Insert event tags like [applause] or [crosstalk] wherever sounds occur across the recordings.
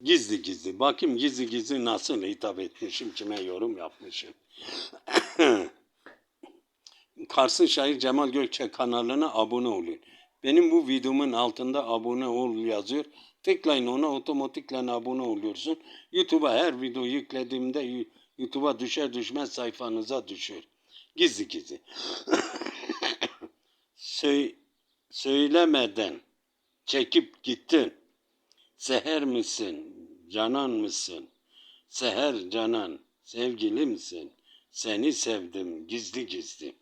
Gizli gizli. Bakayım gizli gizli nasıl hitap etmişim, kime yorum yapmışım. [coughs] Kars'ın şair Cemal Gökçe kanalına abone olun. Benim bu videomun altında abone ol yazıyor. Tıklayın ona otomatikle abone oluyorsun. YouTube'a her video yüklediğimde YouTube'a düşer düşmez sayfanıza düşür. Gizli gizli. [coughs] Söy- söylemeden çekip gittin. Seher misin? Canan mısın? Seher canan, sevgilimsin. Seni sevdim gizli gizli.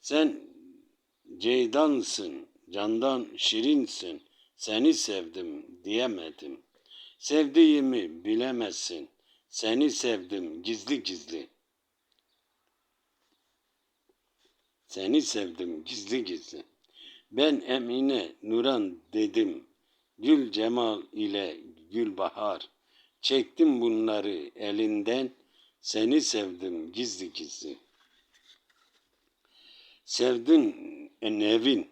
Sen ceydansın, candan şirinsin. Seni sevdim diyemedim. Sevdiğimi bilemezsin. Seni sevdim gizli gizli. Seni sevdim gizli gizli. Ben Emine Nuran dedim. Gül Cemal ile Gülbahar. Çektim bunları elinden. Seni sevdim gizli gizli. Sevdin e, Nevin.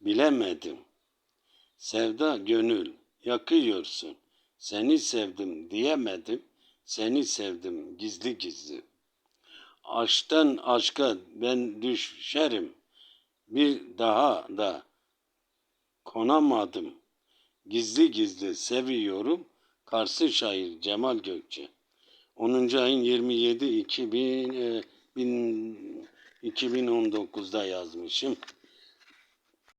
Bilemedim. Sevda gönül yakıyorsun. Seni sevdim diyemedim. Seni sevdim gizli gizli. Aşktan aşka ben düşerim. Bir daha da konamadım. Gizli gizli seviyorum. Karşı şair Cemal Gökçe. 10. ayın 27 2000, e, bin- 2019'da yazmışım.